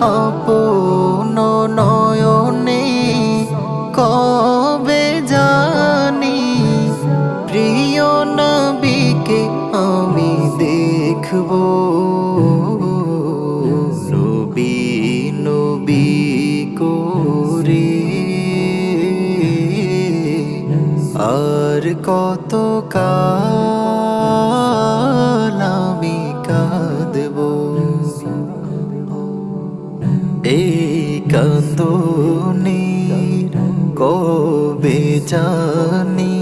আপন নয়নে কবে জানি? প্রিয় নবীকে আমি দেখব। নবী নবী করে আর কত কাল কবে জানি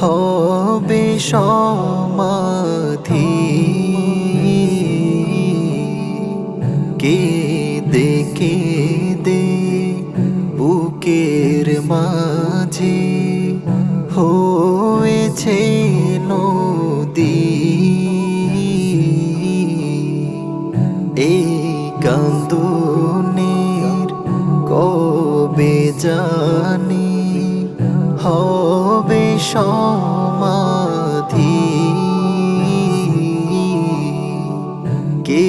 হবে সমাধি। কে দেখে দে বুকের মাঝে হয়েছে জানি হবে সমাধি। কে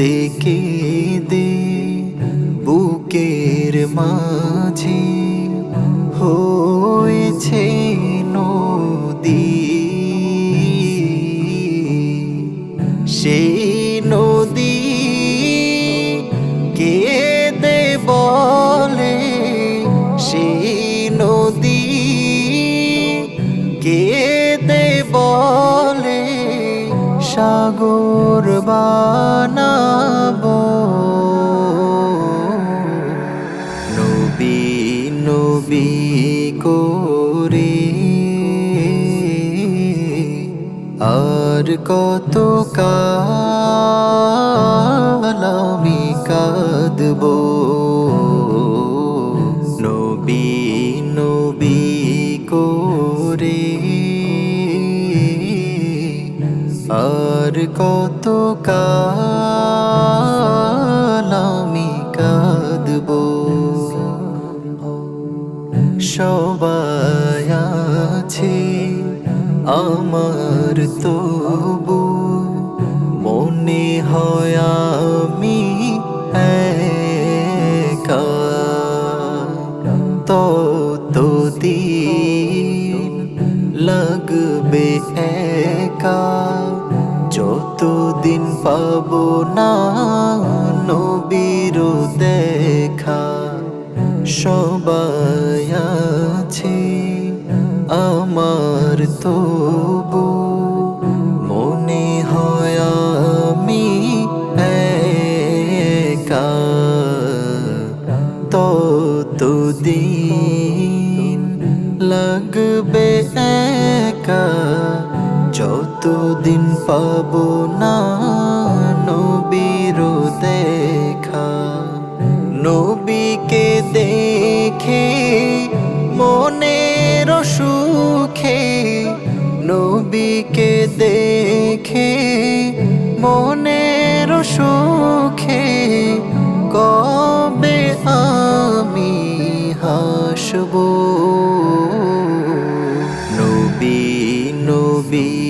দেখে দে বুকের মাঝে হয়েছে নদী। সেই নদী কে দে দে বলে সাগর বানাবো। নবী নবী করে আর কত কাল আমি কাঁদব। নবী নবী করে কত কাল আমি কাঁদব? সবাই আছে, আমার তবু। মনে হয় আমি একা। ততদিন লাগবে একা। যতদিন পাব না নবীর দেখা সবাই আছে আমার তবু যতদিন পাব না নবীর দেখা। নবীকে দেখে মনের সুখে, নবীকে দেখে মনের সুখে কবে আমি হাসব? নবী নবী।